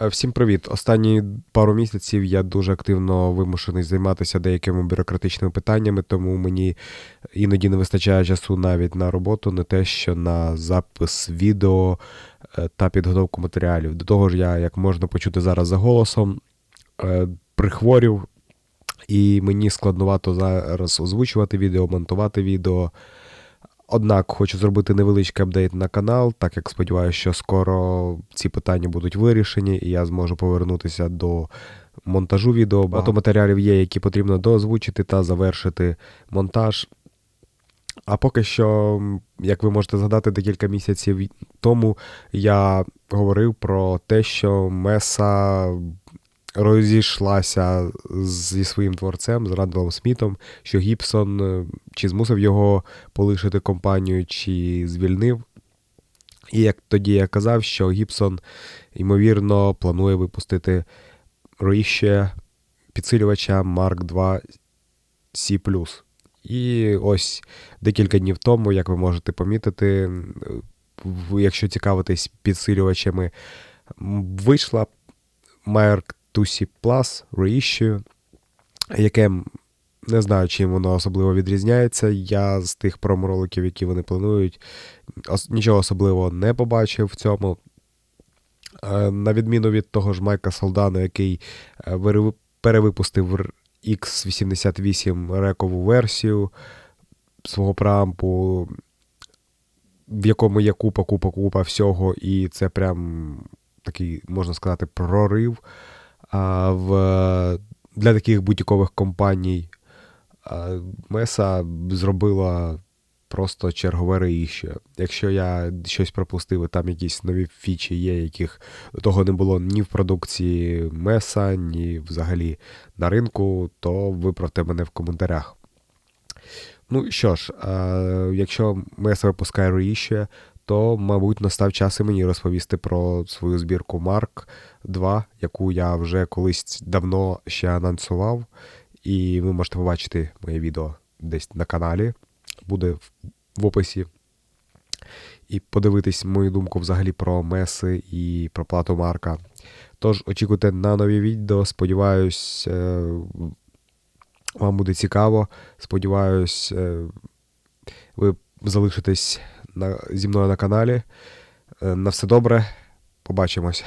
Е, Всім привіт! Останні пару місяців я дуже активно вимушений займатися деякими бюрократичними питаннями, тому мені іноді не вистачає часу навіть на роботу, не те, що на запис відео е, та підготовку матеріалів. До того ж, я, як можна почути зараз за голосом, е, прихворів, і мені складновато зараз озвучувати відео, монтувати відео. Однак хочу зробити невеличкий апдейт на канал, так як сподіваюся, що скоро ці питання будуть вирішені, і я зможу повернутися до монтажу відео. Багато матеріалів є, які потрібно доозвучити та завершити монтаж. А поки що, як ви можете згадати, декілька місяців тому я говорив про те, що Меса розійшлася зі своїм творцем, з Рандалом Смітом, що Гібсон е, чи змусив його полишити компанію, чи звільнив. І як тоді я казав, що Гібсон, ймовірно, планує випустити Ріще підсилювача Mark II C. І ось декілька днів тому, як ви можете помітити, якщо цікавитись підсилювачами, вийшла Mark 2C Plus Reissue, яке не знаю, чим воно особливо відрізняється. Я з тих промо-роликів, які вони планують, нічого особливого не побачив в цьому. Е, На відміну від того ж Майка Солдана, який е, перевипустив X88 рекову версію свого преампу, в якому є купа, купа, купа всього, і це прям такий, можна сказати, прорив. В, для таких бутікових компаній Меса зробила просто чергове реїще. Якщо я щось пропустив, і там якісь нові фічі є, яких того не було ні в продукції Меса, ні взагалі на ринку, то виправте мене в коментарях. Ну що ж, якщо Меса випускає реїще, то, мабуть, настав час і мені розповісти про свою збірку Mark 2, яку я вже колись давно ще анонсував. І ви можете побачити моє відео десь на каналі, буде в, в описі. І подивитись мою думку взагалі про меси і про плату Марка. Тож очікуйте на нові відео. Сподіваюсь, е, вам буде цікаво. Сподіваюсь, е, ви залишитесь на, зі мною на каналі. Е, На все добре. Побачимось.